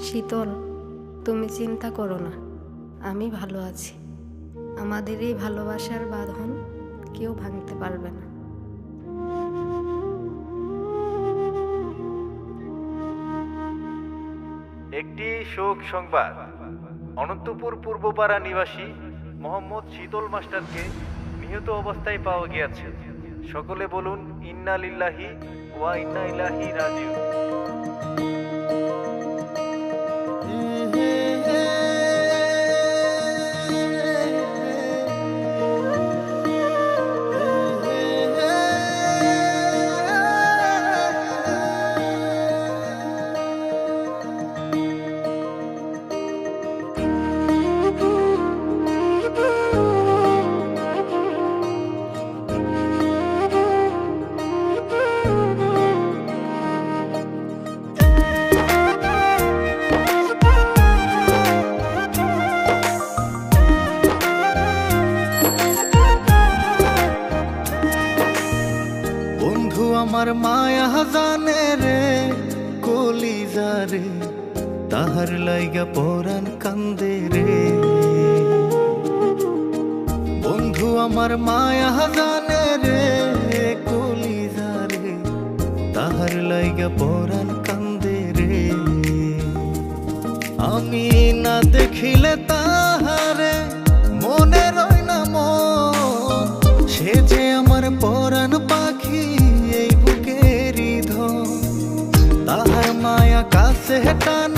শীতল, তুমি চিন্তা করো না, আমি ভালো আছি। আমাদের এই ভালোবাসার বাঁধন কেউ ভাঙতে পারবে না। একটি শোক সংবাদ। অনন্তপুর পূর্বপাড়া নিবাসী মোহাম্মদ শীতল মাস্টারকে নিহত অবস্থায় পাওয়া গিয়েছে। সকলে বলুন ইন্না লিল্লাহি ওয়া ইন্না ইলাহি রাজিউন। আমার মায়া জানে রে কলিজা রে তাহার লাইগা পরাণ কান্দে রে। বন্ধু আমার মায়া জানে রে কলিজা রে তাহার লাইগা পরাণ কান্দে রে। আমি না দেখিলে তাহারে মনে কাছে টানে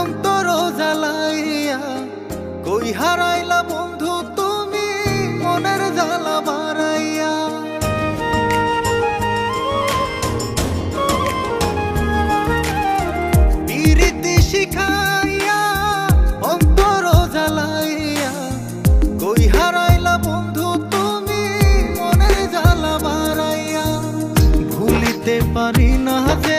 অন্তর জ্বালাইয়া কই হারাইলা বন্ধু তুমি, মনের জ্বালা বাড়াইয়া। শিখাইয়া অন্তর বন্ধু তুমি জ্বালা বাড়াইয়া। ভুলিতে পারি না যে